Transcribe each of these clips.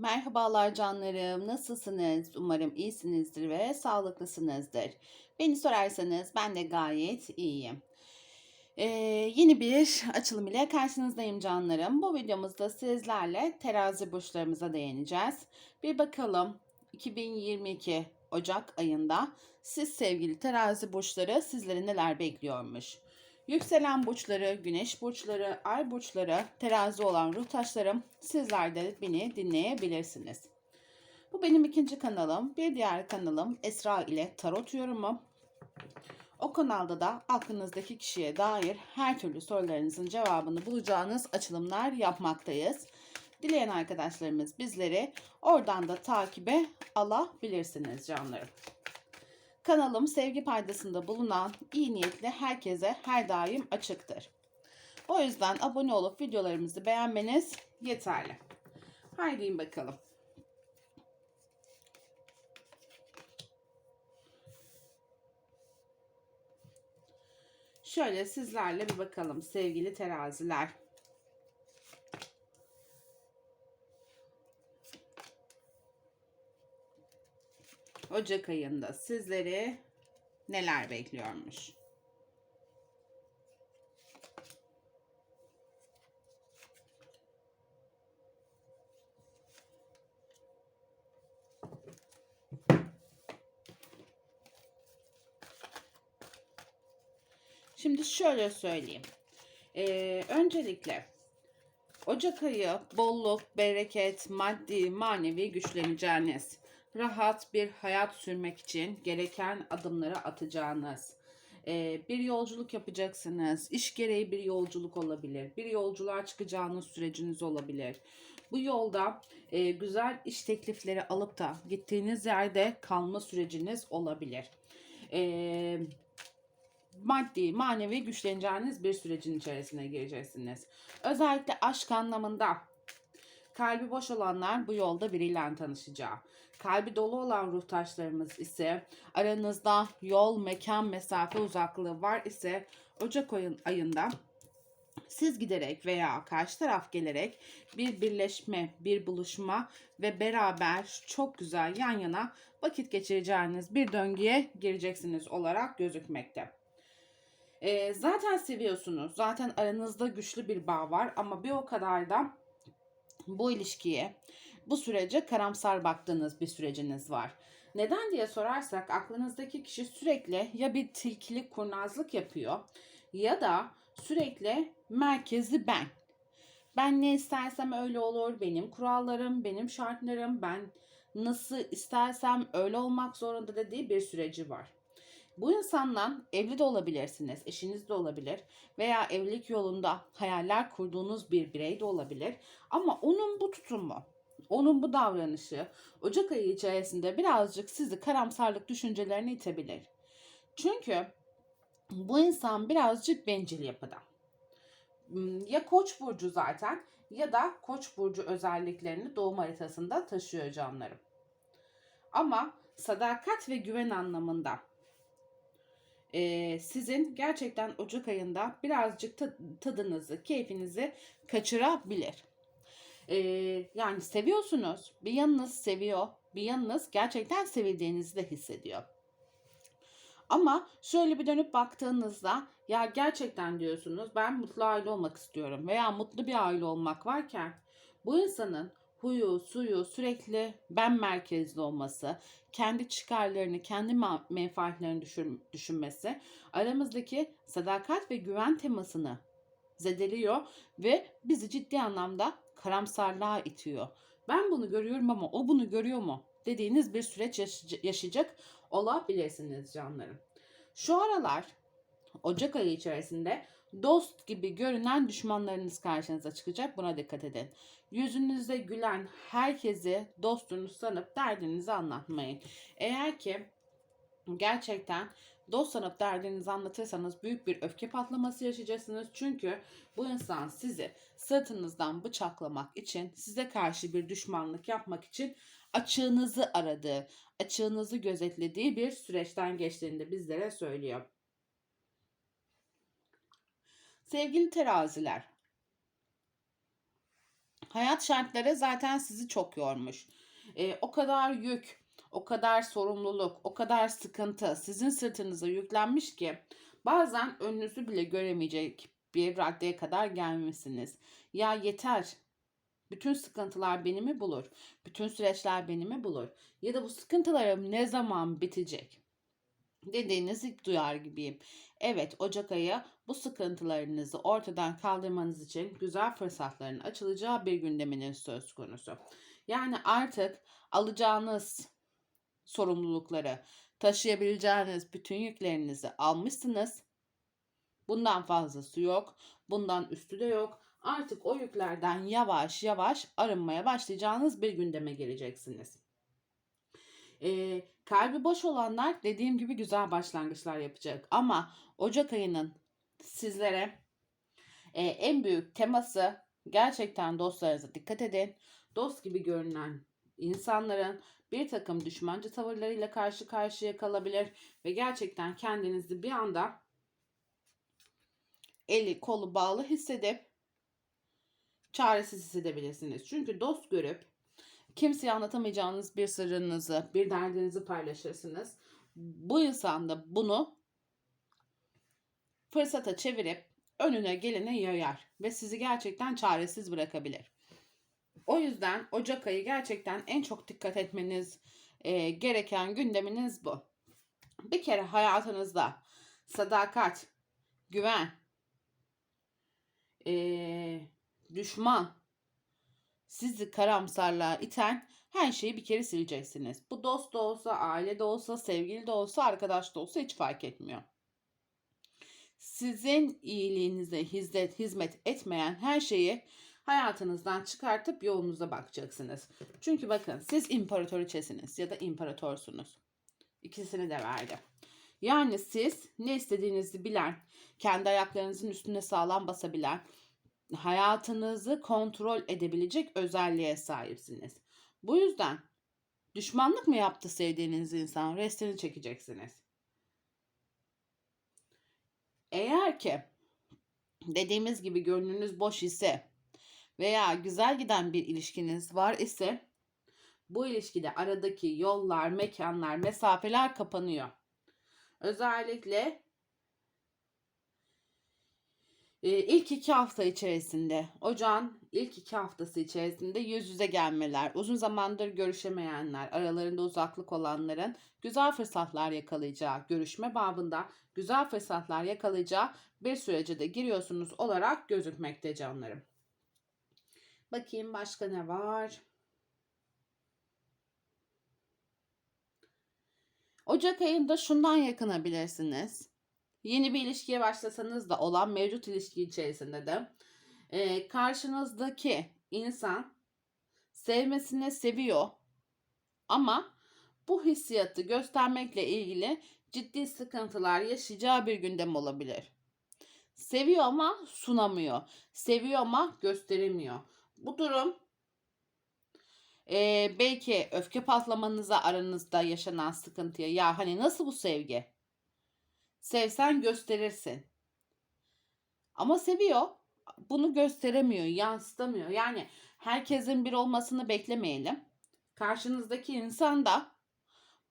Merhabalar canlarım. Nasılsınız? Umarım iyisinizdir ve sağlıklısınızdır. Beni sorarsanız ben de gayet iyiyim. Ee, yeni bir açılım ile karşınızdayım canlarım. Bu videomuzda sizlerle terazi burçlarımıza değineceğiz. Bir bakalım 2022 Ocak ayında siz sevgili terazi burçları sizleri neler bekliyormuş? Yükselen burçları, güneş burçları, ay burçları, terazi olan ruh taşlarım sizler de beni dinleyebilirsiniz. Bu benim ikinci kanalım. Bir diğer kanalım Esra ile Tarot Yorumu. O kanalda da aklınızdaki kişiye dair her türlü sorularınızın cevabını bulacağınız açılımlar yapmaktayız. Dileyen arkadaşlarımız bizleri oradan da takibe alabilirsiniz canlarım. Kanalım sevgi paydasında bulunan iyi niyetli herkese her daim açıktır. O yüzden abone olup videolarımızı beğenmeniz yeterli. Haydi bakalım. Şöyle sizlerle bir bakalım sevgili teraziler. Ocak ayında sizleri neler bekliyormuş? Şimdi şöyle söyleyeyim. Ee, öncelikle Ocak ayı bolluk, bereket, maddi, manevi güçleneceğiniz, rahat bir hayat sürmek için gereken adımları atacağınız, ee, bir yolculuk yapacaksınız, iş gereği bir yolculuk olabilir, bir yolculuğa çıkacağınız süreciniz olabilir. Bu yolda e, güzel iş teklifleri alıp da gittiğiniz yerde kalma süreciniz olabilir. Eee maddi, manevi güçleneceğiniz bir sürecin içerisine gireceksiniz. Özellikle aşk anlamında kalbi boş olanlar bu yolda biriyle tanışacak. Kalbi dolu olan ruh taşlarımız ise aranızda yol, mekan, mesafe uzaklığı var ise Ocak ayında siz giderek veya karşı taraf gelerek bir birleşme, bir buluşma ve beraber çok güzel yan yana vakit geçireceğiniz bir döngüye gireceksiniz olarak gözükmekte. E, zaten seviyorsunuz. Zaten aranızda güçlü bir bağ var ama bir o kadar da bu ilişkiye, bu sürece karamsar baktığınız bir süreciniz var. Neden diye sorarsak aklınızdaki kişi sürekli ya bir tilkilik kurnazlık yapıyor ya da sürekli merkezi ben. Ben ne istersem öyle olur. Benim kurallarım, benim şartlarım, ben nasıl istersem öyle olmak zorunda dediği bir süreci var. Bu insanla evli de olabilirsiniz, eşiniz de olabilir veya evlilik yolunda hayaller kurduğunuz bir birey de olabilir. Ama onun bu tutumu, onun bu davranışı Ocak ayı içerisinde birazcık sizi karamsarlık düşüncelerine itebilir. Çünkü bu insan birazcık bencil yapıda. Hmm, ya Koç burcu zaten ya da Koç burcu özelliklerini doğum haritasında taşıyor canlarım. Ama sadakat ve güven anlamında e, sizin gerçekten Ocak ayında birazcık tadınızı, keyfinizi kaçırabilir. E, yani seviyorsunuz, bir yanınız seviyor, bir yanınız gerçekten sevildiğinizi de hissediyor. Ama şöyle bir dönüp baktığınızda ya gerçekten diyorsunuz ben mutlu aile olmak istiyorum veya mutlu bir aile olmak varken bu insanın huyu, suyu sürekli ben merkezli olması, kendi çıkarlarını, kendi menfaatlerini düşün, düşünmesi aramızdaki sadakat ve güven temasını zedeliyor ve bizi ciddi anlamda karamsarlığa itiyor. Ben bunu görüyorum ama o bunu görüyor mu? dediğiniz bir süreç yaşayacak olabilirsiniz canlarım. Şu aralar Ocak ayı içerisinde dost gibi görünen düşmanlarınız karşınıza çıkacak. Buna dikkat edin. Yüzünüzde gülen herkesi dostunuz sanıp derdinizi anlatmayın. Eğer ki gerçekten dost sanıp derdinizi anlatırsanız büyük bir öfke patlaması yaşayacaksınız. Çünkü bu insan sizi sırtınızdan bıçaklamak için, size karşı bir düşmanlık yapmak için açığınızı aradığı, açığınızı gözetlediği bir süreçten geçtiğini de bizlere söylüyor. Sevgili teraziler, Hayat şartları zaten sizi çok yormuş. Ee, o kadar yük, o kadar sorumluluk, o kadar sıkıntı sizin sırtınıza yüklenmiş ki bazen önünüzü bile göremeyecek bir raddeye kadar gelmişsiniz. Ya yeter. Bütün sıkıntılar beni mi bulur? Bütün süreçler beni mi bulur? Ya da bu sıkıntılarım ne zaman bitecek? Dediğinizi duyar gibiyim. Evet, Ocak ayı bu sıkıntılarınızı ortadan kaldırmanız için güzel fırsatların açılacağı bir gündeminiz söz konusu. Yani artık alacağınız sorumlulukları, taşıyabileceğiniz bütün yüklerinizi almışsınız. Bundan fazlası yok, bundan üstü de yok. Artık o yüklerden yavaş yavaş arınmaya başlayacağınız bir gündeme geleceksiniz. Ee, kalbi boş olanlar dediğim gibi güzel başlangıçlar yapacak. Ama Ocak ayının sizlere e, en büyük teması gerçekten dostlarınıza dikkat edin. Dost gibi görünen insanların bir takım düşmancı tavırlarıyla karşı karşıya kalabilir ve gerçekten kendinizi bir anda eli kolu bağlı hissedip çaresiz hissedebilirsiniz. Çünkü dost görüp kimseye anlatamayacağınız bir sırrınızı, bir derdinizi paylaşırsınız. Bu insan da bunu fırsata çevirip önüne gelene yayar ve sizi gerçekten çaresiz bırakabilir. O yüzden Ocak ayı gerçekten en çok dikkat etmeniz e, gereken gündeminiz bu. Bir kere hayatınızda sadakat, güven, e, düşman, sizi karamsarlığa iten her şeyi bir kere sileceksiniz. Bu dost da olsa, aile de olsa, sevgili de olsa, arkadaş da olsa hiç fark etmiyor. Sizin iyiliğinize hizmet, hizmet etmeyen her şeyi hayatınızdan çıkartıp yolunuza bakacaksınız. Çünkü bakın siz imparatoriçesiniz ya da imparatorsunuz. İkisini de verdi. Yani siz ne istediğinizi bilen, kendi ayaklarınızın üstüne sağlam basabilen, hayatınızı kontrol edebilecek özelliğe sahipsiniz. Bu yüzden düşmanlık mı yaptı sevdiğiniz insan? Restini çekeceksiniz. Eğer ki dediğimiz gibi gönlünüz boş ise veya güzel giden bir ilişkiniz var ise bu ilişkide aradaki yollar, mekanlar, mesafeler kapanıyor. Özellikle e, ilk iki hafta içerisinde, ocağın ilk iki haftası içerisinde yüz yüze gelmeler, uzun zamandır görüşemeyenler, aralarında uzaklık olanların güzel fırsatlar yakalayacağı, görüşme babında güzel fırsatlar yakalayacağı bir sürece de giriyorsunuz olarak gözükmekte canlarım. Bakayım başka ne var? Ocak ayında şundan yakınabilirsiniz. Yeni bir ilişkiye başlasanız da olan mevcut ilişki içerisinde de e, karşınızdaki insan sevmesine seviyor ama bu hissiyatı göstermekle ilgili ciddi sıkıntılar yaşayacağı bir gündem olabilir. Seviyor ama sunamıyor. Seviyor ama gösteremiyor. Bu durum e, belki öfke patlamanıza aranızda yaşanan sıkıntıya ya hani nasıl bu sevgi? Sevsen gösterirsin. Ama seviyor. Bunu gösteremiyor, yansıtamıyor. Yani herkesin bir olmasını beklemeyelim. Karşınızdaki insan da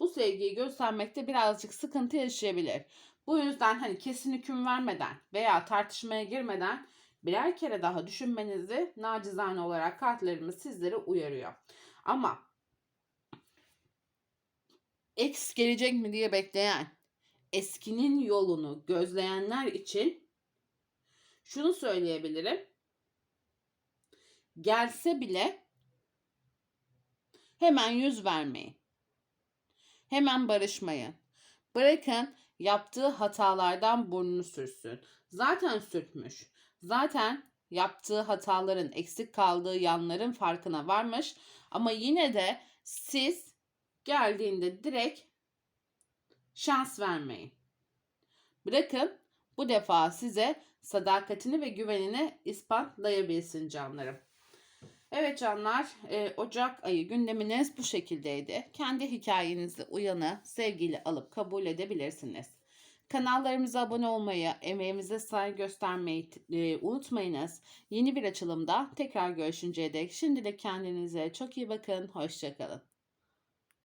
bu sevgiyi göstermekte birazcık sıkıntı yaşayabilir. Bu yüzden hani kesin hüküm vermeden veya tartışmaya girmeden birer kere daha düşünmenizi nacizane olarak kartlarımız sizlere uyarıyor. Ama X gelecek mi diye bekleyen, eskinin yolunu gözleyenler için şunu söyleyebilirim. Gelse bile hemen yüz vermeyin. Hemen barışmayın. Bırakın yaptığı hatalardan burnunu sürsün. Zaten sürtmüş. Zaten yaptığı hataların, eksik kaldığı yanların farkına varmış. Ama yine de siz geldiğinde direkt şans vermeyin. Bırakın bu defa size sadakatini ve güvenini ispatlayabilsin canlarım. Evet canlar, e, Ocak ayı gündeminiz bu şekildeydi. Kendi hikayenizi uyanı sevgiyle alıp kabul edebilirsiniz. Kanallarımıza abone olmayı, emeğimize saygı göstermeyi e, unutmayınız. Yeni bir açılımda tekrar görüşünceye dek şimdilik kendinize çok iyi bakın. Hoşçakalın.